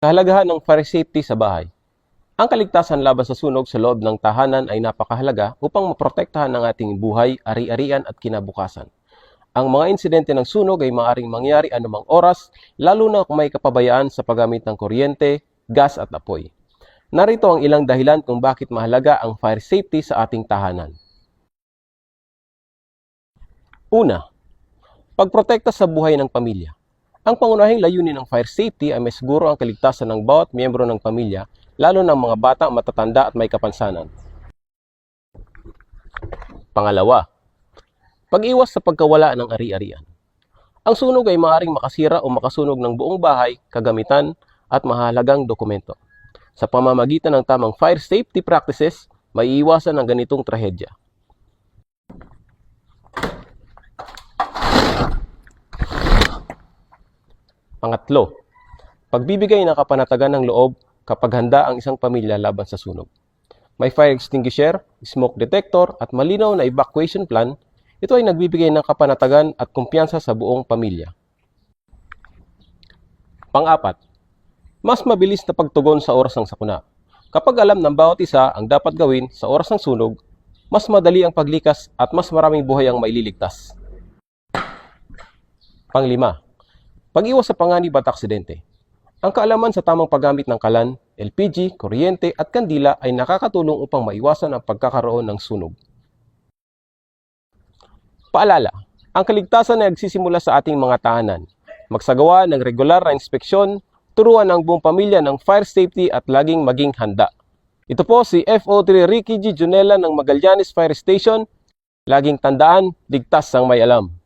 Kahalagahan ng fire safety sa bahay. Ang kaligtasan laban sa sunog sa loob ng tahanan ay napakahalaga upang maprotektahan ang ating buhay, ari-arian at kinabukasan. Ang mga insidente ng sunog ay maaaring mangyari anumang oras, lalo na kung may kapabayaan sa paggamit ng kuryente, gas at apoy. Narito ang ilang dahilan kung bakit mahalaga ang fire safety sa ating tahanan. Una, pagprotekta sa buhay ng pamilya. Ang pangunahing layunin ng fire safety ay masiguro ang kaligtasan ng bawat miyembro ng pamilya, lalo ng mga bata, matatanda at may kapansanan. Pangalawa, pag-iwas sa pagkawala ng ari-arian. Ang sunog ay maaaring makasira o makasunog ng buong bahay, kagamitan at mahalagang dokumento. Sa pamamagitan ng tamang fire safety practices, may iwasan ang ganitong trahedya. Pangatlo, pagbibigay ng kapanatagan ng loob kapag handa ang isang pamilya laban sa sunog. May fire extinguisher, smoke detector at malinaw na evacuation plan, ito ay nagbibigay ng kapanatagan at kumpiyansa sa buong pamilya. Pang-apat, mas mabilis na pagtugon sa oras ng sakuna. Kapag alam ng bawat isa ang dapat gawin sa oras ng sunog, mas madali ang paglikas at mas maraming buhay ang maililigtas. Panglima, pag-iwas sa panganib at aksidente. Ang kaalaman sa tamang paggamit ng kalan, LPG, kuryente at kandila ay nakakatulong upang maiwasan ang pagkakaroon ng sunog. Paalala, ang kaligtasan ay nagsisimula sa ating mga tahanan. Magsagawa ng regular na inspeksyon, turuan ang buong pamilya ng fire safety at laging maging handa. Ito po si FO3 Ricky G. Junela ng Magallanes Fire Station. Laging tandaan, ligtas ang may alam.